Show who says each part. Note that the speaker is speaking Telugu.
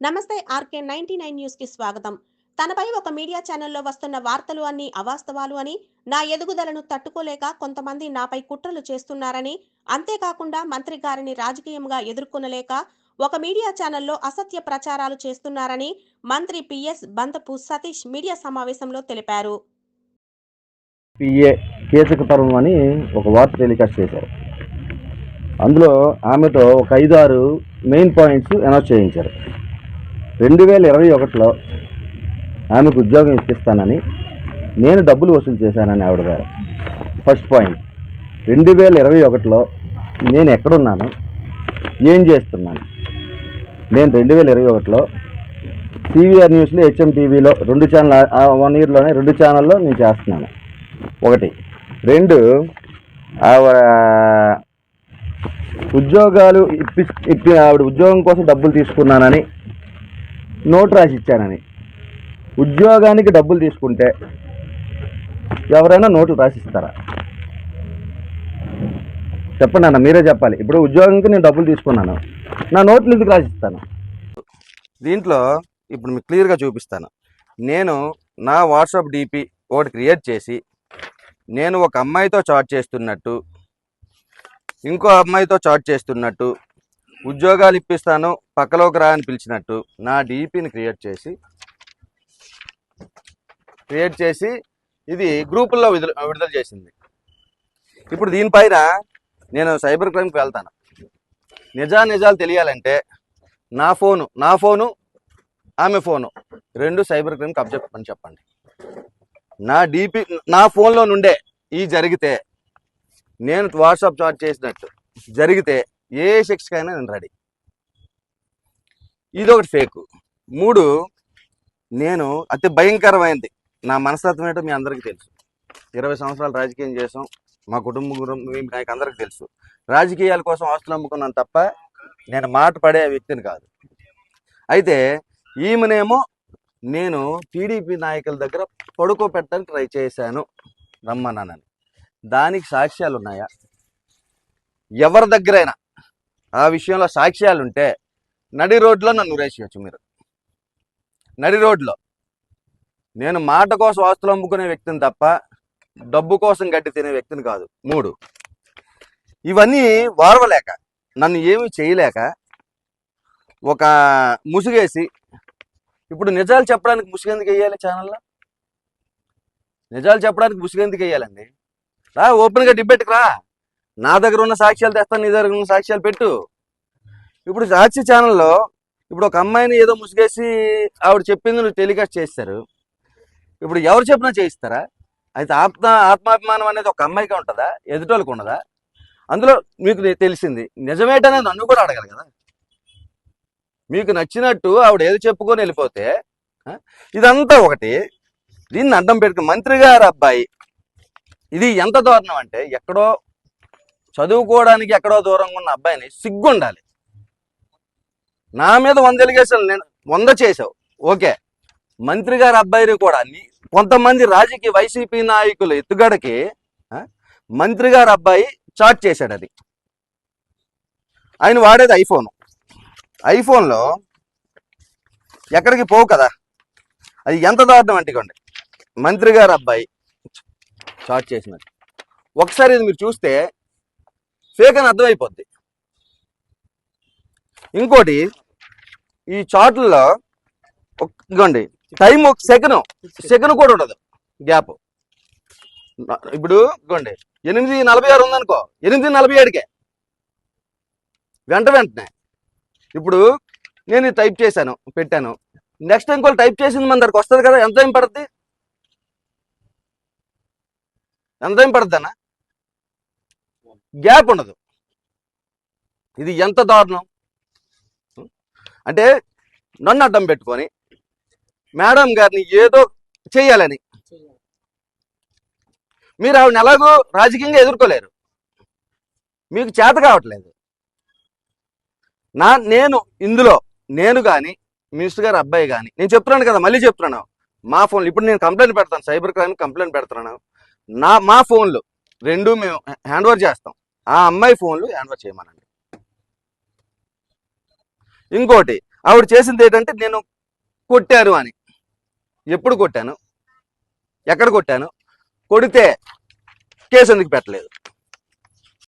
Speaker 1: నమస్తే ఆర్కే నైన్టీ నైన్ న్యూస్కి స్వాగతం. తనపై ఒక మీడియా ఛానల్లో వస్తున్న వార్తలు అన్ని అవాస్తవాలు అని నా ఎదుగుదలను తట్టుకోలేక కొంతమంది నాపై కుట్రలు చేస్తున్నారని అంతేకాకుండా మంత్రి గారిని రాజకీయంగా ఎదుర్కొనలేక ఒక మీడియా ఛానల్లో అసత్య ప్రచారాలు చేస్తున్నారని మంత్రి పిఎస్ బంతపు సతీష్ మీడియా సమావేశంలో తెలిపారు.
Speaker 2: పిఏ కీచకతరం అని ఒక వార్త టెలికాస్ట్ చేశారు. అందులో ఆమెతో ఒక ఐదు ఆరు మెయిన్ పాయింట్స్ అనౌన్స్ చేయించారు. రెండు వేల ఇరవై ఒకటిలో ఆమెకు ఉద్యోగం ఇప్పిస్తానని నేను డబ్బులు వసూలు చేశానని ఆవిడ గారు. ఫస్ట్ పాయింట్ రెండు వేల ఇరవై ఒకటిలో నేను ఎక్కడున్నాను? ఏం చేస్తున్నాను? నేను రెండు వేల ఇరవై ఒకటిలో సివిఆర్ న్యూస్లో హెచ్ఎం టీవీలో రెండు ఛానల్ వన్ ఇయర్లోనే రెండు ఛానల్లో నేను చేస్తున్నాను. ఒకటి. రెండు ఆవిడ ఉద్యోగాలు ఇప్పి ఇప్పి ఆవిడ ఉద్యోగం కోసం డబ్బులు తీసుకున్నానని నోట్ రాసి ఇచ్చానని. ఉద్యోగానికి డబ్బులు తీసుకుంటే ఎవరైనా నోట్లు రాసిస్తారా చెప్పండి అన్న మీరే చెప్పాలి. ఇప్పుడు ఉద్యోగంకి నేను డబ్బులు తీసుకున్నాను. నా నోట్లు ఎందుకు రాసిస్తాను దీంట్లో ఇప్పుడు మీకు క్లియర్గా చూపిస్తాను. నేను నా వాట్సాప్ డిపి ఒకటి క్రియేట్ చేసి నేను ఒక అమ్మాయితో చాట్ చేస్తున్నట్టు ఇంకో అమ్మాయితో చాట్ చేస్తున్నట్టు ఉద్యోగాలు ఇప్పిస్తాను పక్కలోకి రా అని పిలిచినట్టు నా డీపీని క్రియేట్ చేసి క్రియేట్ చేసి ఇది గ్రూపుల్లో విడుదల విడుదల చేసింది. ఇప్పుడు దీనిపైన నేను సైబర్ క్రైమ్కి వెళ్తాను. నిజా నిజాలు తెలియాలంటే నా ఫోను నా ఫోను ఆమె ఫోను రెండు సైబర్ క్రైమ్కి అబ్జెక్ట్ అని చెప్పండి. నా డిపి నా ఫోన్లో నుండే ఈ జరిగితే నేను వాట్సాప్ చాట్ చేసినట్టు జరిగితే ఏ శిక్షకైనా నేను రెడీ. ఇది ఒకటి ఫేక్. మూడు నేను అతి భయంకరమైనది నా మనస్తత్వం ఏంటో మీ అందరికీ తెలుసు. ఇరవై సంవత్సరాలు రాజకీయం చేసాం మా కుటుంబం గురించి నాకు అందరికీ తెలుసు. రాజకీయాల కోసం ఆస్తులు అమ్ముకున్నాను తప్ప నేను మాట పడే వ్యక్తిని కాదు. అయితే ఈమెనేమో నేను టీడీపీ నాయకుల దగ్గర పడుకోపెట్టడానికి ట్రై చేశాను. రమ్మన్నానని దానికి సాక్ష్యాలు ఉన్నాయా ఎవరి దగ్గరైనా. ఆ విషయంలో సాక్ష్యాలు ఉంటే నడి రోడ్లో నన్ను ఉరేసేయచ్చు మీరు. నడి రోడ్లో. నేను మాట కోసం ఆస్తులు అమ్ముకునే వ్యక్తిని తప్ప డబ్బు కోసం గట్టి తినే వ్యక్తిని కాదు. మూడు. ఇవన్నీ వారవలేక నన్ను ఏమీ చేయలేక ఒక ముసుగేసి ఇప్పుడు నిజాలు చెప్పడానికి ముసుగెందుకు వేయాలి ఛానల్లో? నిజాలు చెప్పడానికి ముసుగెందుకు వేయాలండి రా ఓపెన్గా డిబేట్కి రా. నా దగ్గర ఉన్న సాక్ష్యాలు తెస్తాను నీ దగ్గర ఉన్న సాక్ష్యాలు పెట్టు. ఇప్పుడు సాక్షి ఛానల్లో ఇప్పుడు ఒక అమ్మాయిని ఏదో ముసుగేసి ఆవిడ చెప్పింది నువ్వు టెలికాస్ట్ చేస్తారు. ఇప్పుడు ఎవరు చెప్పినా చేయిస్తారా? అయితే ఆత్మ ఆత్మాభిమానం అనేది ఒక అమ్మాయికి ఉంటుందా? ఎదుటోళ్ళకి ఉండదా? అందులో మీకు తెలిసింది. నిజమేటనే నన్ను కూడా అడగాలి కదా. మీకు నచ్చినట్టు ఆవిడ ఏది చెప్పుకొని వెళ్ళిపోతే ఇదంతా ఒకటి. దీన్ని అడ్డం పెట్టుకుని మంత్రి గారు అబ్బాయి ఇది ఎంత దారుణం అంటే ఎక్కడో చదువుకోవడానికి ఎక్కడో దూరంగా ఉన్న అబ్బాయిని సిగ్గుండాలి. నా మీద వంద ఎలిగేషన్ నేను వంద చేసావు ఓకే. మంత్రి గారి అబ్బాయిని కూడా నీ- కొంతమంది రాజకీయ వైసీపీ నాయకులు ఎత్తుగడకి మంత్రి గారి అబ్బాయి చాట్ చేశాడు అది. ఆయన వాడేది ఐఫోన్. ఐఫోన్లో ఎక్కడికి పోవు కదా. అది ఎంత దారుణం అంటుకోండి. మంత్రి గారి అబ్బాయి చాట్ చేసినట్టు. ఒకసారి ఇది మీరు చూస్తే ఫేక్ అని అర్థమైపోద్ది. ఇంకోటి ఈ చాట్లలో ఇదిగోండి టైం ఒక సెకండ్ సెకండ్ కూడా ఉండదు గ్యాప్ ఇప్పుడు ఇదిగోండి ఎనిమిది నలభై ఆరు ఉందనుకో ఎనిమిది నలభై ఏడుకే. వెంట వెంటనే. ఇప్పుడు నేను టైప్ చేశాను పెట్టాను. నెక్స్ట్ ఇంకోటి టైప్ చేసింది మన దగ్గరకు వస్తుంది కదా ఎంత టైం పడుతుంది ఎంత టైం పడుతుంది అన్న? గ్యాప్ ఉండదు. ఇది ఎంత దారుణం? అంటే నన్ను అడ్డం పెట్టుకొని మేడం గారిని ఏదో చేయాలని. మీరు ఆవిడని ఎలాగో రాజకీయంగా ఎదుర్కోలేరు. మీకు చేత కావట్లేదు. నా నేను ఇందులో నేను కానీ మినిస్టర్ గారు అబ్బాయి కానీ నేను చెప్తున్నాను కదా మళ్ళీ చెప్తున్నాను. మా ఫోన్లు ఇప్పుడు నేను కంప్లైంట్ పెడతాను సైబర్ క్రైమ్ కంప్లైంట్ పెడుతున్నాను. నా మా ఫోన్లు రెండు మేము హ్యాండ్ ఓవర్ చేస్తాం. ఆ అమ్మాయి ఫోన్లు హ్యాండ్ ఓవర్ చేయమనండి. ఇంకోటి ఆవిడ చేసింది ఏంటంటే నేను కొట్టాను అని. ఎప్పుడు కొట్టాను? ఎక్కడ కొట్టాను? కొడితే కేసు ఎందుకు పెట్టలేదు?